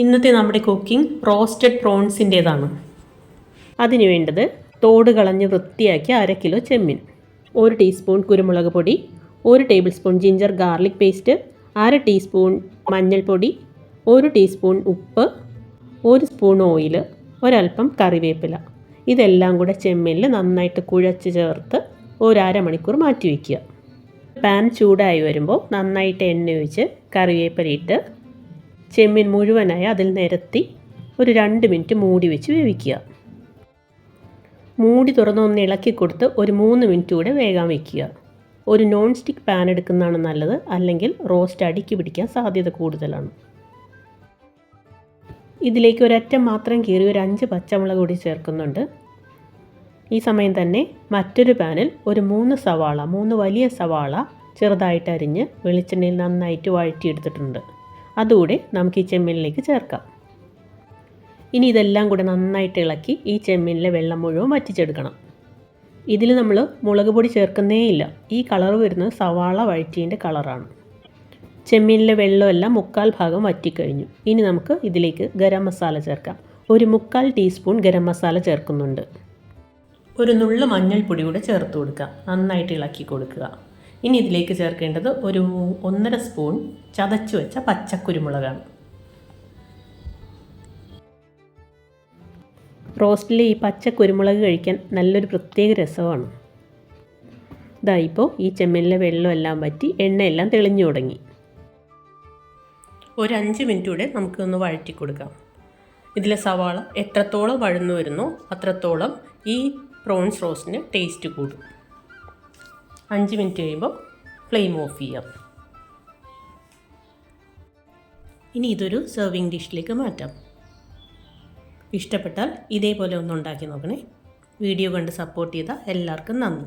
ഇന്നത്തെ നമ്മുടെ cooking roasted പ്രോൺസിന്റേതാണ്. അതിന് വേണ്ടത് തോട് കളഞ്ഞ് വൃത്തിയാക്കി അര കിലോ ചെമ്മീൻ ഒരു ടീസ്പൂൺ കുരുമുളക് പൊടി ഒരു tablespoon ginger garlic paste അര ടീസ്പൂൺ മഞ്ഞൾപ്പൊടി ഒരു ടീസ്പൂൺ ഉപ്പ് ഒരു സ്പൂൺ ഓയിൽ ഒരൽപ്പം കറിവേപ്പില. ഇതെല്ലാം കൂടെ ചെമ്മീനിൽ നന്നായിട്ട് കുഴച്ച് ചേർത്ത് ഒരമണിക്കൂർ മാറ്റി വയ്ക്കുക. പാൻ ചൂടായി വരുമ്പോൾ നന്നായിട്ട് എണ്ണ ഒഴിച്ച് കറിവേപ്പില ഇട്ട് ചെമ്മീൻ മുഴുവനായി അതിൽ നിരത്തി ഒരു രണ്ട് മിനിറ്റ് മൂടി വെച്ച് വേവിക്കുക. മൂടി തുറന്ന് ഒന്ന് ഇളക്കി കൊടുത്ത് ഒരു മൂന്ന് മിനിറ്റ് കൂടെ വേകാൻ വയ്ക്കുക ഒരു നോൺ സ്റ്റിക്ക് പാൻ എടുക്കുന്നതാണ് നല്ലത്. അല്ലെങ്കിൽ റോസ്റ്റ് അടിക്ക് പിടിക്കാൻ സാധ്യത കൂടുതലാണ്. ഇതിലേക്ക് ഒരറ്റം മാത്രം കീറി ഒരു അഞ്ച് പച്ചമുളക് കൂടി ചേർക്കുന്നുണ്ട്. ഈ സമയം തന്നെ മറ്റൊരു പാനിൽ ഒരു മൂന്ന് സവാള മൂന്ന് വലിയ സവാള ചെറുതായിട്ട് അരിഞ്ഞ് വെളിച്ചെണ്ണയിൽ നന്നായിട്ട് വഴറ്റിയെടുത്തിട്ടുണ്ട്. അതുകൂടെ നമുക്ക് ഈ ചെമ്മീനിലേക്ക് ചേർക്കാം. ഇനി ഇതെല്ലാം കൂടെ നന്നായിട്ട് ഇളക്കി ഈ ചെമ്മീനിലെ വെള്ളം മുഴുവൻ വറ്റിച്ചെടുക്കണം. ഇതിൽ നമ്മൾ മുളക് പൊടി ചേർക്കുന്നേയില്ല ഈ കളർ വരുന്നത് സവാള വഴറ്റീന്റെ കളറാണ്. ചെമ്മീനിലെ വെള്ളമെല്ലാം മുക്കാൽ ഭാഗം വറ്റിക്കഴിഞ്ഞു. ഇനി നമുക്ക് ഇതിലേക്ക് ഗരം മസാല ചേർക്കാം. ഒരു മുക്കാൽ ടീസ്പൂൺ ഗരം മസാല ചേർക്കുന്നുണ്ട്. ഒരു നുള്ളു മഞ്ഞൾപ്പൊടി കൂടെ ചേർത്ത് കൊടുക്കുക നന്നായിട്ട് ഇളക്കി കൊടുക്കുക. ഇനി ഇതിലേക്ക് ചേർക്കേണ്ടത് ഒരു ഒന്നര സ്പൂൺ ചതച്ചു വെച്ച പച്ചക്കുരുമുളകാണ്. റോസ്റ്റിലെ ഈ പച്ച കുരുമുളക് കഴിക്കാൻ നല്ലൊരു പ്രത്യേക രസമാണ്. ഇതാ ഇപ്പോൾ ഈ ചെമ്മലിലെ വെള്ളമെല്ലാം വറ്റി എണ്ണയെല്ലാം തെളിഞ്ഞു തുടങ്ങി. ഒരു അഞ്ച് മിനിറ്റ് കൂടെ നമുക്കൊന്ന് വഴറ്റി കൊടുക്കാം ഇതിലെ സവാള എത്രത്തോളം വഴന്നു വരുന്നോ അത്രത്തോളം ഈ പ്രോൺസ് റോസ്റ്റിന് ടേസ്റ്റ് കൂടും. അഞ്ച് മിനിറ്റ് കഴിയുമ്പോൾ ഫ്ലെയിം ഓഫ് ചെയ്യാം. ഇനി ഇതൊരു സെർവിങ് ഡിഷിലേക്ക് മാറ്റാം. ഇഷ്ടപ്പെട്ടാൽ ഇതേപോലെ ഒന്ന് ഉണ്ടാക്കി നോക്കണേ. വീഡിയോ കണ്ട് സപ്പോർട്ട് ചെയ്ത എല്ലാവർക്കും നന്ദി.